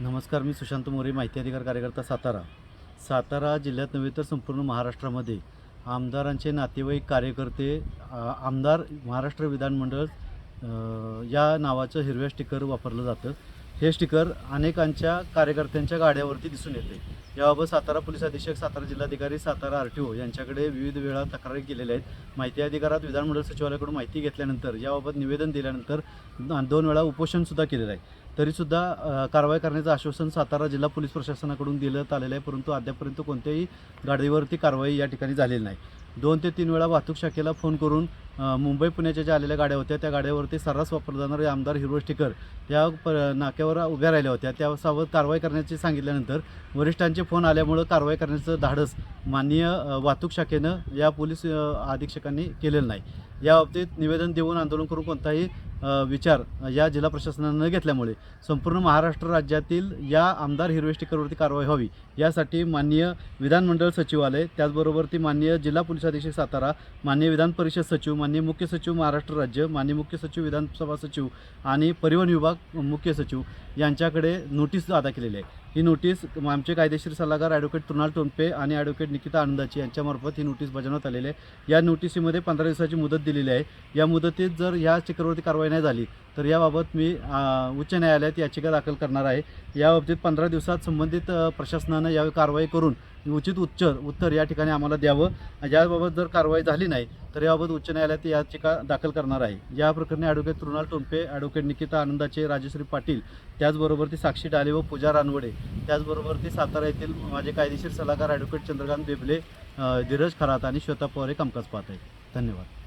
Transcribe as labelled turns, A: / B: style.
A: नमस्कार मी सुशांत मोरे माहिती अधिकार कार्यकर्ता सातारा. सातारा जिल्ह्यात नव्हे तर संपूर्ण महाराष्ट्रामध्ये आमदारांचे नातेवाईक कार्यकर्ते आमदार महाराष्ट्र विधानमंडळ या नावाचं हिरव्या स्टिकर वापरलं जातं. हे स्टिकर अनेकांच्या कार्यकर्त्यांच्या गाड्यावरती दिसून येते. याबाबत सातारा पोलीस अधीक्षक सातारा जिल्हाधिकारी सातारा आर टी ओ यांच्याकडे विविध वेळा तक्रारी केलेल्या आहेत. माहिती अधिकारात विधानमंडळ सचिवालयाकडून माहिती घेतल्यानंतर याबाबत निवेदन दिल्यानंतर दोन वेळा उपोषणसुद्धा केलेलं आहे. तरीसुद्धा कारवाई करण्याचं आश्वासन सातारा जिल्हा पोलीस प्रशासनाकडून देण्यात आलेलं आहे परंतु अद्यापर्यंत कोणत्याही गाडीवरती कारवाई या ठिकाणी झालेली नाही. दोन ते तीन वेळा वाहतूक शाखेला फोन करून मुंबई पुण्याच्या ज्या आलेल्या गाड्या होत्या त्या गाड्यावरती सर्रास वापरल्या जाणारे आमदार हिरो ठिकर त्या प नाक्यावर उभ्या राहिल्या होत्या. त्यासावर कारवाई करण्याची सांगितल्यानंतर वरिष्ठांचे फोन आल्यामुळं कारवाई करण्याचं धाडस माननीय वाहतूक शाखेनं या पोलीस अधीक्षकांनी केलेलं नाही. या बाबतीत निवेदन देऊन आंदोलन करून कोणताही विचार या जिल्हा प्रशासनानं न घेतल्यामुळे संपूर्ण महाराष्ट्र राज्यातील या आमदार हिरवेष्टीकरवरती कारवाई व्हावी यासाठी माननीय विधानमंडळ सचिवालय त्याचबरोबर ती माननीय जिल्हा पोलीस अधीक्षक सातारा माननीय विधान परिषद सचिव माननीय मुख्य सचिव महाराष्ट्र राज्य माननीय मुख्य सचिव विधानसभा सचिव आणि परिवहन विभाग मुख्य सचिव यांच्याकडे नोटीस अदा केलेली आहे. ही नोटीस आमचे कायदेशीर सल्लागार ॲडव्होकेट तृणाल टोनपे आणि ॲडव्होकेट निकिता आनंदाची यांच्यामार्फत ही नोटीस बजावण्यात आलेली आहे. या नोटीसीमध्ये पंधरा दिवसाची मुदत दिलेली आहे. या मुदतीत जर ह्या चक्रवर्ती कारवाई नाही झाली तर याबाबत मी उच्च न्यायालयात याचिका दाखल करणार आहे. याबाबतीत पंधरा दिवसात संबंधित प्रशासनानं यावेळी कारवाई करून उचित उच्चर उत्तर या ठिकाणी आम्हाला द्यावं. याबाबत जर कारवाई झाली नाही तर याबाबत उच्च न्यायालयात याचिका दाखल करणार आहे. या प्रकरणी ॲडव्होकेट तृणाल टोंपे ॲडव्होकेट निकिता आनंदाचे राजश्री पाटील त्याचबरोबर ती साक्षी डाले व पूजा रानवडे त्याचबरोबर ती सातारा येथील माझे कायदेशीर सल्लागार ॲडव्होकेट चंद्रकांत बेबले धीरज खरात आणि श्वेता पवार हे कामकाज पाहत आहेत. धन्यवाद.